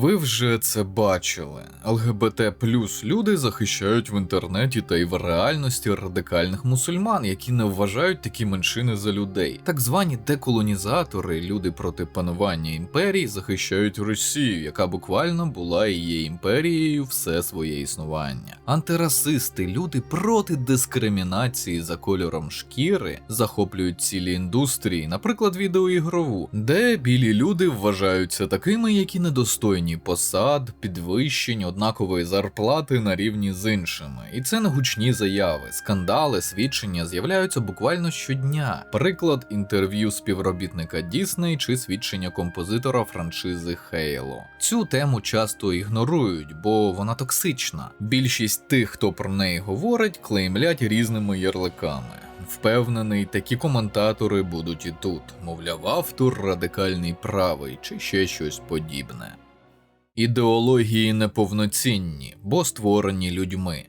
Ви вже це бачили. ЛГБТ плюс люди захищають в інтернеті та й в реальності радикальних мусульман, які не вважають такі меншини за людей. Так звані деколонізатори, люди проти панування імперії, захищають Росію, яка буквально була є імперією все своє існування. Антирасисти, люди проти дискримінації за кольором шкіри, захоплюють цілі індустрії, наприклад, відеоігрову, де білі люди вважаються такими, які недостойні посад, підвищень, однакової зарплати на рівні з іншими. І це не гучні заяви, скандали, свідчення з'являються буквально щодня. Приклад інтерв'ю співробітника Дісней чи свідчення композитора франшизи Halo. Цю тему часто ігнорують, бо вона токсична. Більшість тих, хто про неї говорить, клеймлять різними ярликами. Впевнений, такі коментатори будуть і тут, мовляв, автор радикальний правий чи ще щось подібне. Ідеології неповноцінні, бо створені людьми.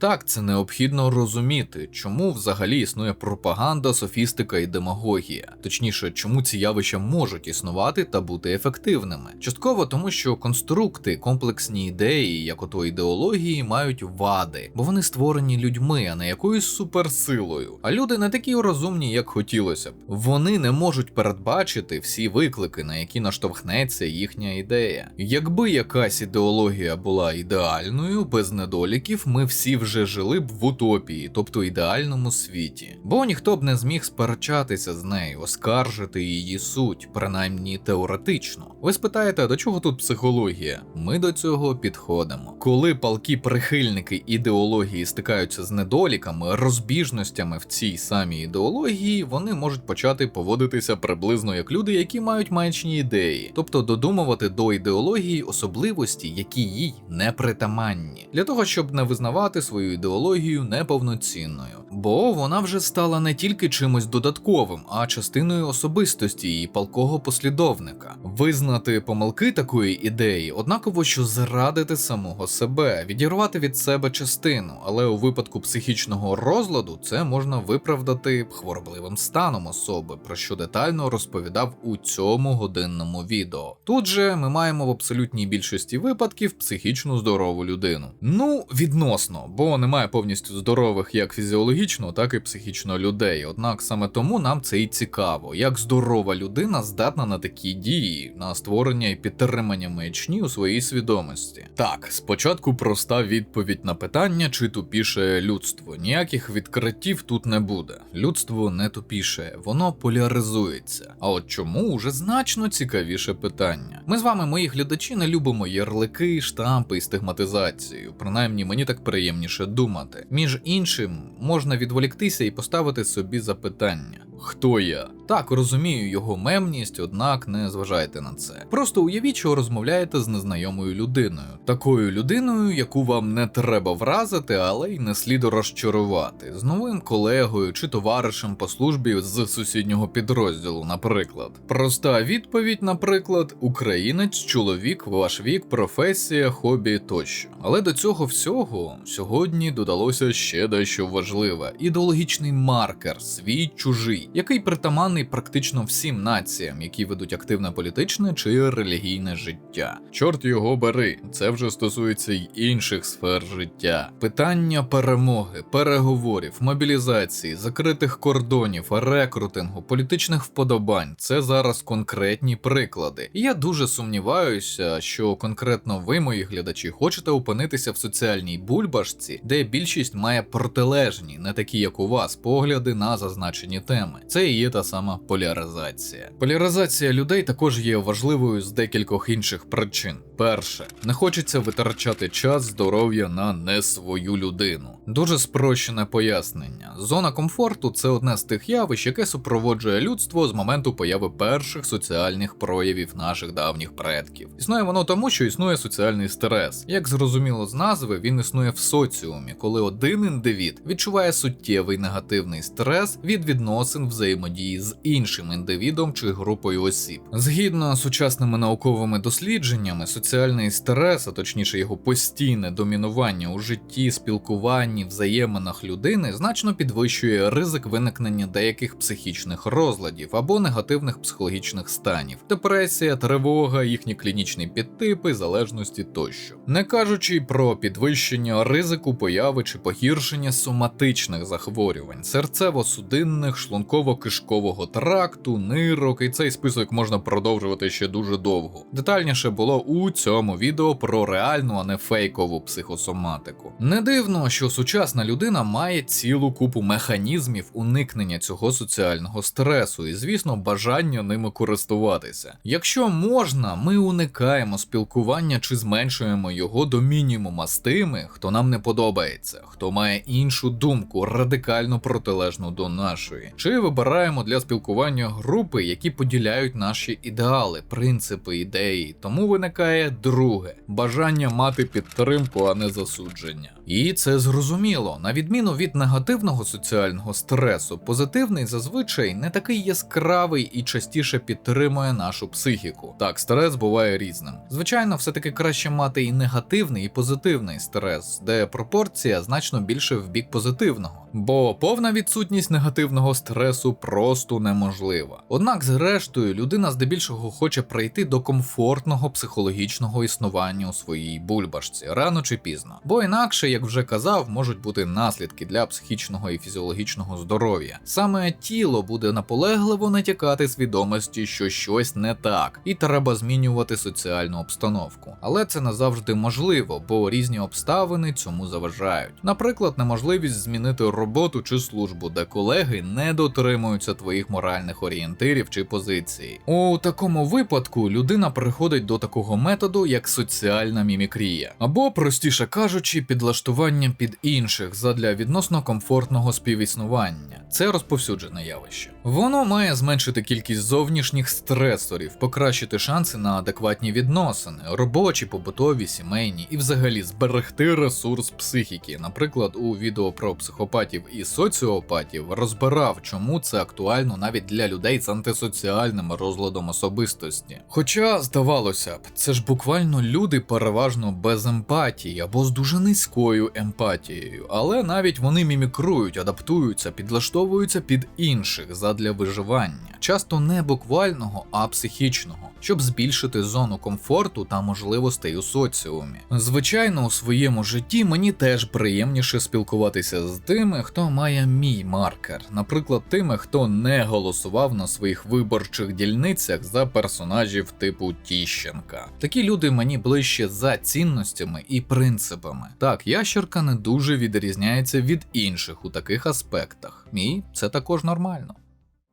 Так, це необхідно розуміти, чому взагалі існує пропаганда, софістика і демагогія. Точніше, чому ці явища можуть існувати та бути ефективними. Частково тому, що конструкти, комплексні ідеї, як ото ідеології, мають вади, бо вони створені людьми, а не якоюсь суперсилою. А люди не такі розумні, як хотілося б. Вони не можуть передбачити всі виклики, на які наштовхнеться їхня ідея. Якби якась ідеологія була ідеальною, без недоліків, ми всі вже жили б в утопії, тобто ідеальному світі. Бо ніхто б не зміг сперечатися з нею, оскаржити її суть, принаймні теоретично. Ви спитаєте, до чого тут психологія? Ми до цього підходимо. Коли палкі прихильники ідеології стикаються з недоліками, розбіжностями в цій самій ідеології, вони можуть почати поводитися приблизно як люди, які мають маячні ідеї, тобто додумувати до ідеології особливості, які їй не притаманні, для того, щоб не визнавати свою ідеологію неповноцінною, бо вона вже стала не тільки чимось додатковим, а частиною особистості її палкого послідовника. Визнати помилки такої ідеї однаково, що зрадити самого себе, відірвати від себе частину, але у випадку психічного розладу це можна виправдати хворобливим станом особи, про що детально розповідав у цьому годинному відео. Тут же ми маємо в абсолютній більшості випадків психічно здорову людину. Ну, відносно, бо немає повністю здорових як фізіологічно, так і психічно людей. Однак саме тому нам це і цікаво, як здорова людина здатна на такі дії, на створення і підтримання маячні у своїй свідомості. Так, спочатку проста відповідь на питання, чи тупіше людство. Ніяких відкриттів тут не буде. Людство не тупіше, воно поляризується. А от чому уже значно цікавіше питання. Ми з вами, мої глядачі, не любимо ярлики, штампи і стигматизацію. Принаймні мені так приємніше думати. Між іншим, можна відволіктися і поставити собі запитання. Хто я? Так, розумію його мемність, однак не зважайте на це. Просто уявіть, що розмовляєте з незнайомою людиною, такою людиною, яку вам не треба вразити, але й не слід розчарувати, з новим колегою чи товаришем по службі з сусіднього підрозділу, наприклад. Проста відповідь, наприклад, українець, чоловік, ваш вік, професія, хобі тощо. Але до цього всього сьогодні додалося ще дещо важливе: ідеологічний маркер, свій чужий, який притаманний практично всім націям, які ведуть активне політичне чи релігійне життя. Чорт його бери, це вже стосується й інших сфер життя. Питання перемоги, переговорів, мобілізації, закритих кордонів, рекрутингу, політичних вподобань це зараз конкретні приклади. І я дуже сумніваюся, що конкретно ви, мої глядачі, хочете опинитися в соціальній бульбашці, де більшість має протилежні, не такі як у вас, погляди на зазначені теми. Це і є та сама поляризація. Поляризація людей також є важливою з декількох інших причин. Перше, не хочеться витрачати час здоров'я на не свою людину. Дуже спрощене пояснення. Зона комфорту це одне з тих явищ, яке супроводжує людство з моменту появи перших соціальних проявів наших давніх предків. Існує воно тому, що існує соціальний стрес. Як зрозуміло з назви, він існує в соціумі, коли один індивід відчуває суттєвий негативний стрес від відносин взаємодії з іншим індивідом чи групою осіб. Згідно з сучасними науковими дослідженнями, соціальний соціальний стрес, а точніше його постійне домінування у житті, спілкуванні, взаєминах людини значно підвищує ризик виникнення деяких психічних розладів або негативних психологічних станів, депресія, тривога, їхні клінічні підтипи, залежності тощо. Не кажучи про підвищення ризику появи чи погіршення соматичних захворювань, серцево-судинних, шлунково-кишкового тракту, нирок, і цей список можна продовжувати ще дуже довго. Детальніше було у цьому відео про реальну, а не фейкову психосоматику. Не дивно, що сучасна людина має цілу купу механізмів уникнення цього соціального стресу і, звісно, бажання ними користуватися. Якщо можна, ми уникаємо спілкування чи зменшуємо його до мінімума з тими, хто нам не подобається, хто має іншу думку, радикально протилежну до нашої, чи вибираємо для спілкування групи, які поділяють наші ідеали, принципи, ідеї. Тому виникає друге бажання мати підтримку, а не засудження. І це зрозуміло. На відміну від негативного соціального стресу, позитивний зазвичай не такий яскравий і частіше підтримує нашу психіку. Так, стрес буває різним. Звичайно, все-таки краще мати і негативний, і позитивний стрес, де пропорція значно більше в бік позитивного, бо повна відсутність негативного стресу просто неможлива. Однак, зрештою, людина здебільшого хоче прийти до комфортного психологічного існування у своїй бульбашці рано чи пізно, бо інакше, як вже казав, можуть бути наслідки для психічного і фізіологічного здоров'я. Саме тіло буде наполегливо натякати свідомості, що щось не так, і треба змінювати соціальну обстановку. Але це не завжди можливо, бо різні обставини цьому заважають. Наприклад, неможливість змінити роботу чи службу, де колеги не дотримуються твоїх моральних орієнтирів чи позицій. У такому випадку людина приходить до такого методу, як соціальна мімікрія, або, простіше кажучи, підлаштування під інших задля відносно комфортного співіснування. Це розповсюджене явище. Воно має зменшити кількість зовнішніх стресорів, покращити шанси на адекватні відносини, робочі, побутові, сімейні і взагалі зберегти ресурс психіки. Наприклад, у відео про психопатів і соціопатів розбирав, чому це актуально навіть для людей з антисоціальним розладом особистості. Хоча, здавалося б, це ж буквально люди переважно без емпатії або з дуже низькою емпатією, але навіть вони мімікрують, адаптуються, підлаштовуються під інших задля виживання, часто не буквального, а психічного. Щоб збільшити зону комфорту та можливостей у соціумі. Звичайно, у своєму житті мені теж приємніше спілкуватися з тими, хто має мій маркер, наприклад, тими, хто не голосував на своїх виборчих дільницях за персонажів типу Тіщенка. Такі люди мені ближче за цінностями і принципами. Так, ящерка не дуже відрізняється від інших у таких аспектах, і це також нормально.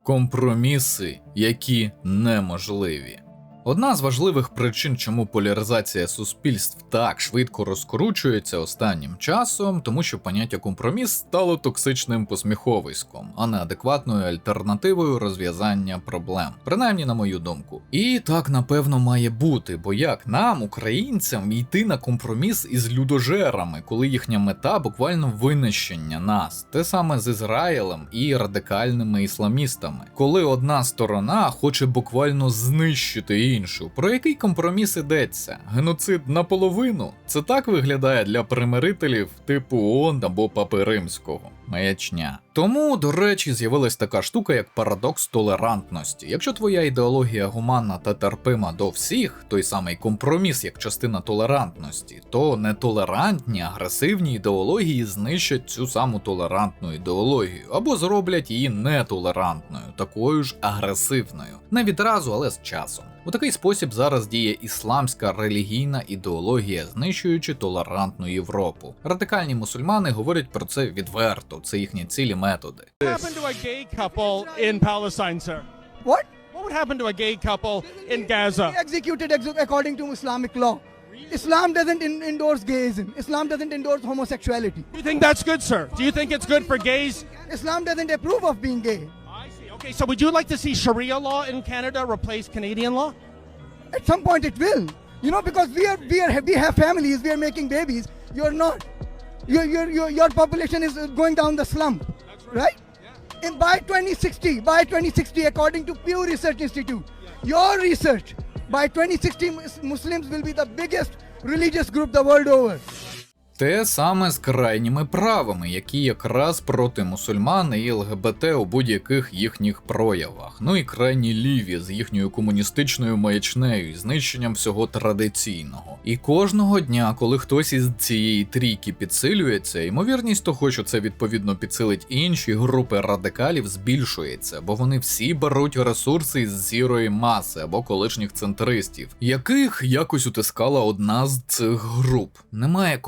Компроміси, які неможливі. Одна з важливих причин, чому поляризація суспільств так швидко розкручується останнім часом, тому що поняття компроміс стало токсичним посміховиськом, а не адекватною альтернативою розв'язання проблем, принаймні на мою думку. І так напевно має бути, бо як нам, українцям, йти на компроміс із людожерами, коли їхня мета буквально винищення нас, те саме з Ізраїлем і радикальними ісламістами, коли одна сторона хоче буквально знищити іншу. Про який компроміс ідеться? Геноцид наполовину? Це так виглядає для примирителів типу ООН або Папи Римського. Маячня. Тому, до речі, з'явилась така штука, як парадокс толерантності. Якщо твоя ідеологія гуманна та терпима до всіх, той самий компроміс як частина толерантності, то нетолерантні, агресивні ідеології знищать цю саму толерантну ідеологію або зроблять її нетолерантною, такою ж агресивною. Не відразу, але з часом. У такий спосіб зараз діє ісламська релігійна ідеологія, знищуючи толерантну Європу. Радикальні мусульмани говорять про це відверто, це їхні цілі методи. What? What? Would happen to a gay couple in Gaza? Executed according to Islamic law. Islam doesn't in- endorse gayism. Islam doesn't endorse homosexuality. Do you think that's good, sir? Do you think it's good for gays? Islam doesn't approve of being gay. Okay, so would you like to see Sharia law in Canada replace Canadian law? At some point, it will. You know, because we are we are we have families. We are making babies. You're not. Your your your, your population is going down the slump, right? Yeah. And by 2060, by 2060, according to Pew Research Institute, your research, by 2060 Muslims will be the biggest religious group the world over. Те саме з крайніми правими, які якраз проти мусульман і ЛГБТ у будь-яких їхніх проявах. Ну і крайні ліві з їхньою комуністичною маячнею і знищенням всього традиційного. І кожного дня, коли хтось із цієї трійки підсилюється, ймовірність того, що це відповідно підсилить інші групи радикалів, збільшується, бо вони всі беруть ресурси з сірої маси або колишніх центристів, яких якось утискала одна з цих груп. Немає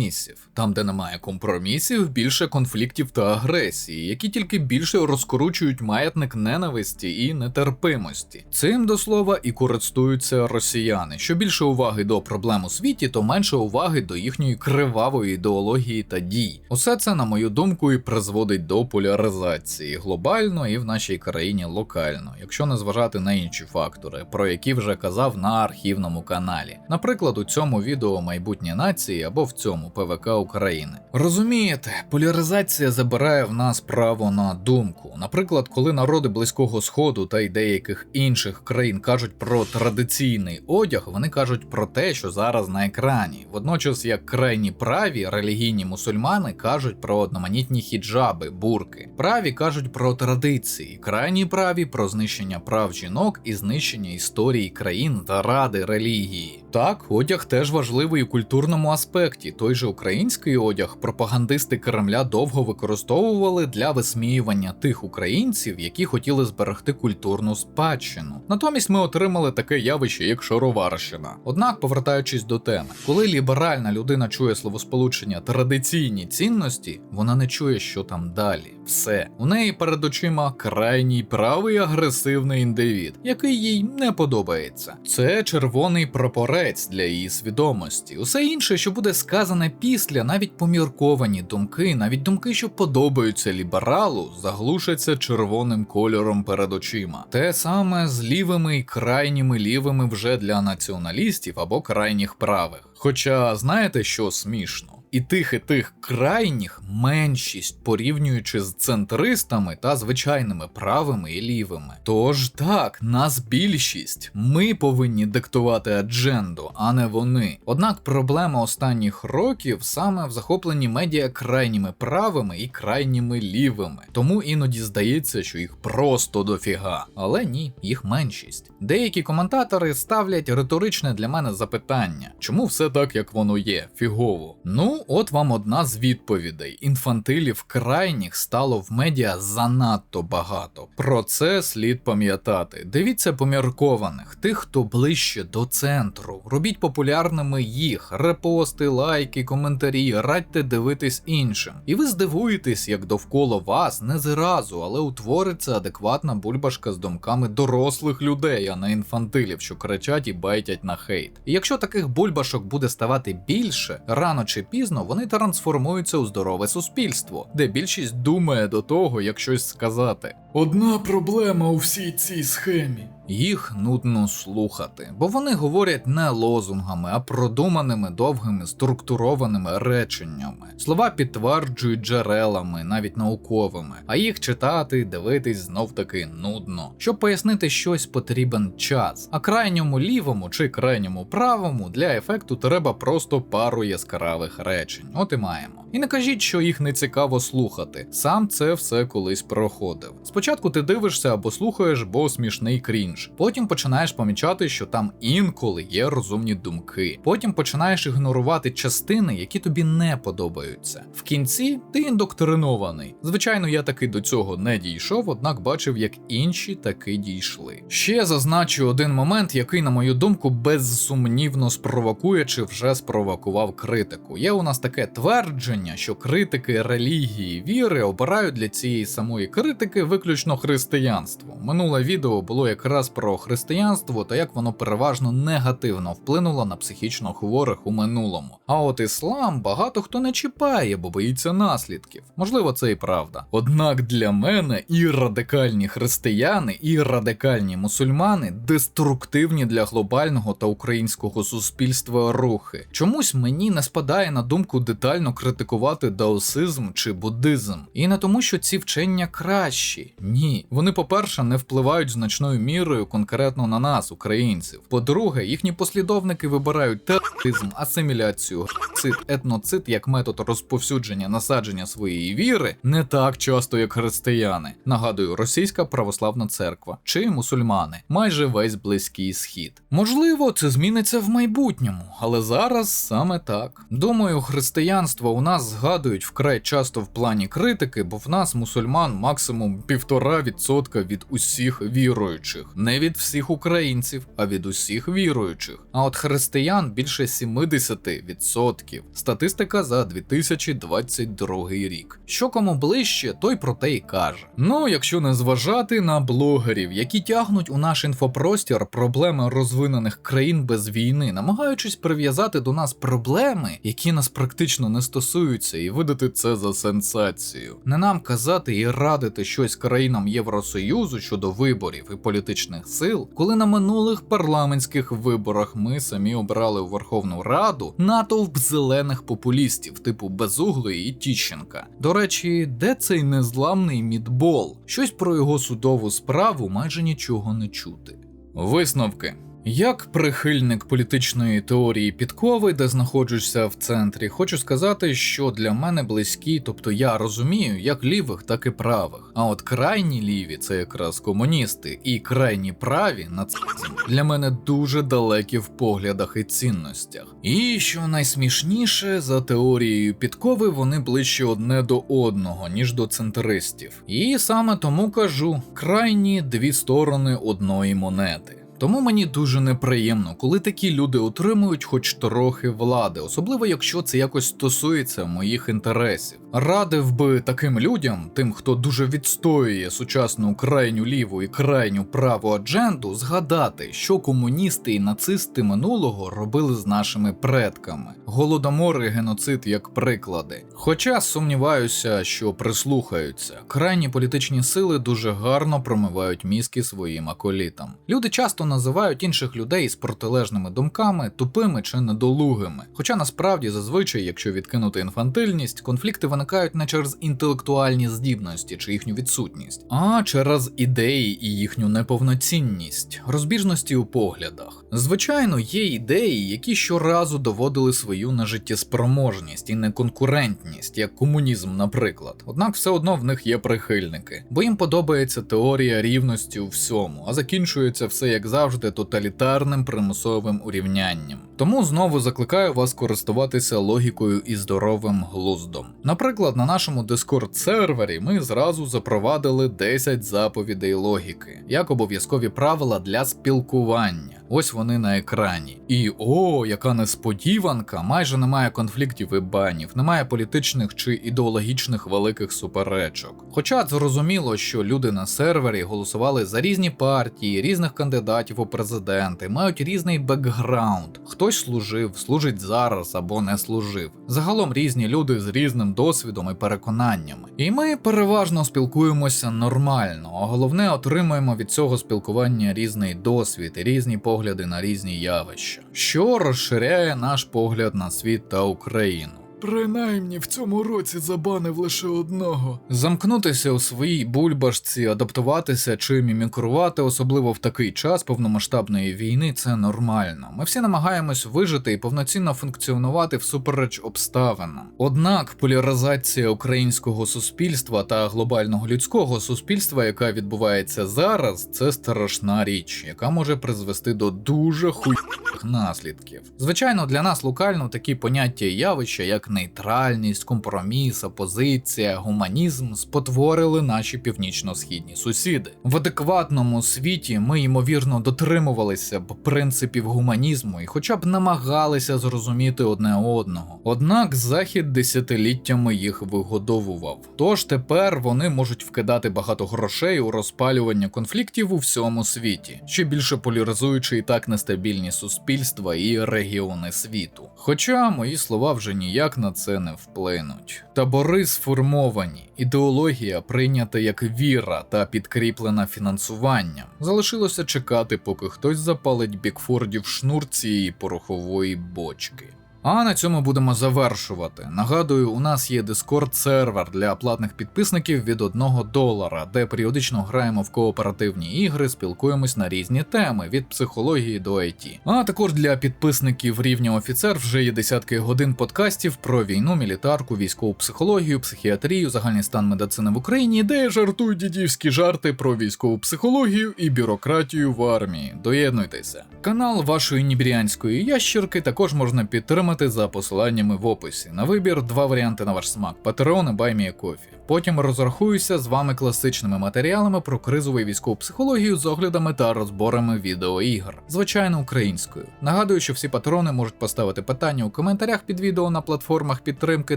компромісів. Там, де немає компромісів, більше конфліктів та агресії, які тільки більше розкручують маятник ненависті і нетерпимості. Цим до слова і користуються росіяни. Що більше уваги до проблем у світі, то менше уваги до їхньої кривавої ідеології та дій. Усе це, на мою думку, і призводить до поляризації глобально і в нашій країні локально, якщо не зважати на інші фактори, про які вже казав на архівному каналі. Наприклад, у цьому відео майбутнє нації або в цьому ПВК України. Розумієте, поляризація забирає в нас право на думку. Наприклад, коли народи Близького Сходу та й деяких інших країн кажуть про традиційний одяг, вони кажуть про те, що зараз на екрані. Водночас, як крайні праві релігійні мусульмани кажуть про одноманітні хіджаби, бурки. Праві кажуть про традиції, крайні праві про знищення прав жінок і знищення історії країн та ради релігії. Так, одяг теж важливий у культурному аспекті. Той же український одяг пропагандисти Кремля довго використовували для висміювання тих українців, які хотіли зберегти культурну спадщину. Натомість ми отримали таке явище, як шароварщина. Однак, повертаючись до теми, коли ліберальна людина чує словосполучення традиційні цінності, вона не чує, що там далі. Все у неї перед очима крайній правий агресивний індивід, який їй не подобається. Це червоний прапорець для її свідомості. Усе інше, що буде сказане після, навіть помірковані думки, навіть думки, що подобаються лібералу, заглушаться червоним кольором перед очима. Те саме з лівими і крайніми лівими вже для націоналістів або крайніх правих. Хоча знаєте, що смішно? І тих, і тих крайніх меншість порівнюючи з центристами та звичайними правими і лівими. Тож так, нас більшість. Ми повинні диктувати адженду, а не вони. Однак проблема останніх років саме в захопленні медіа крайніми правими і крайніми лівими. Тому іноді здається, що їх просто дофіга. Але ні, їх меншість. Деякі коментатори ставлять риторичне для мене запитання, чому все так, як воно є, фігово. Ну, от вам одна з відповідей: інфантилів крайніх стало в медіа занадто багато. Про це слід пам'ятати. Дивіться поміркованих, тих, хто ближче до центру. Робіть популярними їх, репости, лайки, коментарі, радьте дивитись іншим. І ви здивуєтесь, як довкола вас не зразу, але утвориться адекватна бульбашка з думками дорослих людей, а не інфантилів, що кричать і байтять на хейт. І якщо таких бульбашок буде ставати більше, рано чи пізно вони трансформуються у здорове суспільство, де більшість думає до того, як щось сказати. Одна проблема у всій цій схемі. Їх нудно слухати, бо вони говорять не лозунгами, а продуманими довгими структурованими реченнями. Слова підтверджують джерелами, навіть науковими, а їх читати, дивитись знов таки нудно. Щоб пояснити щось, потрібен час, а крайньому лівому чи крайньому правому для ефекту треба просто пару яскравих речень. От і маємо. І не кажіть, що їх не цікаво слухати. Сам це все колись проходив. Спочатку ти дивишся або слухаєш, бо смішний крінж. Потім починаєш помічати, що там інколи є розумні думки. Потім починаєш ігнорувати частини, які тобі не подобаються. В кінці ти індоктринований. Звичайно, я таки до цього не дійшов, однак бачив, як інші таки дійшли. Ще зазначу один момент, який, на мою думку, безсумнівно спровокує чи вже спровокував критику. Є у нас таке твердження, що критики релігії віри обирають для цієї самої критики виключно християнство. Минуле відео було якраз про християнство та як воно переважно негативно вплинуло на психічно хворих у минулому. А от іслам багато хто не чіпає, бо боїться наслідків. Можливо, це і правда. Однак для мене і радикальні християни, і радикальні мусульмани деструктивні для глобального та українського суспільства рухи. Чомусь мені не спадає на думку детально критикувати даосизм чи буддизм. І не тому, що ці вчення кращі. Ні, вони, по-перше, не впливають значною мірою конкретно на нас, українців. По-друге, їхні послідовники вибирають тероризм, асиміляцію, цит, етноцит як метод розповсюдження насадження своєї віри, не так часто, як християни. Нагадую, російська православна церква чи мусульмани, майже весь близький схід. Можливо, це зміниться в майбутньому, але зараз саме так. Думаю, християнство у нас згадують вкрай часто в плані критики, бо в нас мусульман максимум півтора. 1,5% від усіх віруючих, не від всіх українців, а від усіх віруючих. А от християн більше 70%. Статистика за 2022 рік. Що кому ближче, той про те й каже. Ну, якщо не зважати на блогерів, які тягнуть у наш інфопростір проблеми розвинених країн без війни, намагаючись прив'язати до нас проблеми, які нас практично не стосуються, і видати це за сенсацію. Не нам казати і радити щось країн країнам Євросоюзу щодо виборів і політичних сил, коли на минулих парламентських виборах ми самі обрали у Верховну Раду натовп зелених популістів, типу Безуглої і Тіщенка. До речі, де цей незламний мідбол? Щось про його судову справу майже нічого не чути. Висновки. Як прихильник політичної теорії підкови, де знаходжуся в центрі, хочу сказати, що для мене близькі, тобто я розумію як лівих, так і правих. А от крайні ліві це якраз комуністи, і крайні праві нацизм для мене дуже далекі в поглядах і цінностях. І що найсмішніше, за теорією підкови вони ближче одне до одного, ніж до центристів. І саме тому кажу: крайні дві сторони одної монети. Тому мені дуже неприємно, коли такі люди отримують хоч трохи влади, особливо якщо це якось стосується моїх інтересів. Радив би таким людям, тим, хто дуже відстоює сучасну крайню ліву і крайню праву адженду, згадати, що комуністи і нацисти минулого робили з нашими предками. Голодомор і геноцид як приклади. Хоча сумніваюся, що прислухаються, крайні політичні сили дуже гарно промивають мізки своїм аколітам. Люди часто називають інших людей з протилежними думками тупими чи недолугими. Хоча насправді зазвичай, якщо відкинути інфантильність, конфлікти виникають не через інтелектуальні здібності чи їхню відсутність, а через ідеї і їхню неповноцінність, розбіжності у поглядах. Звичайно, є ідеї, які щоразу доводили свою нежиттєспроможність і неконкурентність, як комунізм, наприклад. Однак все одно в них є прихильники, бо їм подобається теорія рівності у всьому, а закінчується все як завжди тоталітарним примусовим урівнянням. Тому знову закликаю вас користуватися логікою і здоровим глуздом. Наприклад, на нашому Discord сервері ми зразу запровадили 10 заповідей логіки, як обов'язкові правила для спілкування. Ось вони на екрані. І о, яка несподіванка! Майже немає конфліктів і банів, немає політичних чи ідеологічних великих суперечок. Хоча зрозуміло, що люди на сервері голосували за різні партії, різних кандидатів у президенти, мають різний бекграунд. Хтось служив, служить зараз або не служив. Загалом різні люди з різним досвідом і переконаннями. І ми переважно спілкуємося нормально, а головне отримуємо від цього спілкування різний досвід і різні погляди на різні явища, що розширяє наш погляд на світ та Україну. Принаймні в цьому році забанив лише одного. Замкнутися у своїй бульбашці, адаптуватися чи мімікрувати, особливо в такий час повномасштабної війни, це нормально. Ми всі намагаємось вижити і повноцінно функціонувати всупереч обставинам. Однак поляризація українського суспільства та глобального людського суспільства, яка відбувається зараз, це страшна річ, яка може призвести до дуже хуйних наслідків. Звичайно, для нас локально такі поняття і явища, як нейтральність, компроміс, опозиція, гуманізм спотворили наші північно-східні сусіди. В адекватному світі ми ймовірно дотримувалися б принципів гуманізму і хоча б намагалися зрозуміти одне одного. Однак захід десятиліттями їх вигодовував. Тож тепер вони можуть вкидати багато грошей у розпалювання конфліктів у всьому світі, ще більше поляризуючи і так нестабільні суспільства і регіони світу. Хоча мої слова вже ніяк на це не вплинуть. Табори сформовані, ідеологія прийнята як віра та підкріплена фінансуванням. Залишилося чекати, поки хтось запалить Бікфордів шнур цієї порохової бочки. А на цьому будемо завершувати. Нагадую, у нас є Discord сервер для платних підписників від 1 долара, де періодично граємо в кооперативні ігри, спілкуємось на різні теми від психології до IT. А також для підписників рівня офіцер вже є десятки годин подкастів про війну, мілітарку, військову психологію, психіатрію, загальний стан медицини в Україні, де жартують дідівські жарти про військову психологію і бюрократію в армії. Доєднуйтеся. Канал вашої нібіріанської ящірки також можна підтримати за посиланнями в описі. На вибір два варіанти на ваш смак: Patreon і BuyMeACoffee. Потім розрахуюся з вами класичними матеріалами про кризову військову психологію з оглядами та розборами відеоігр, звичайно українською. Нагадую, що всі патрони можуть поставити питання у коментарях під відео на платформах підтримки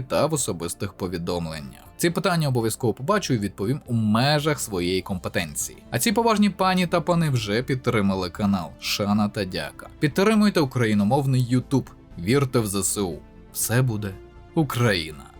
та в особистих повідомленнях. Ці питання обов'язково побачу і відповім у межах своєї компетенції. А ці поважні пані та пани вже підтримали канал. Шана та дяка. Підтримуйте україномовний YouTube. Вірте в ЗСУ. Все буде Україна.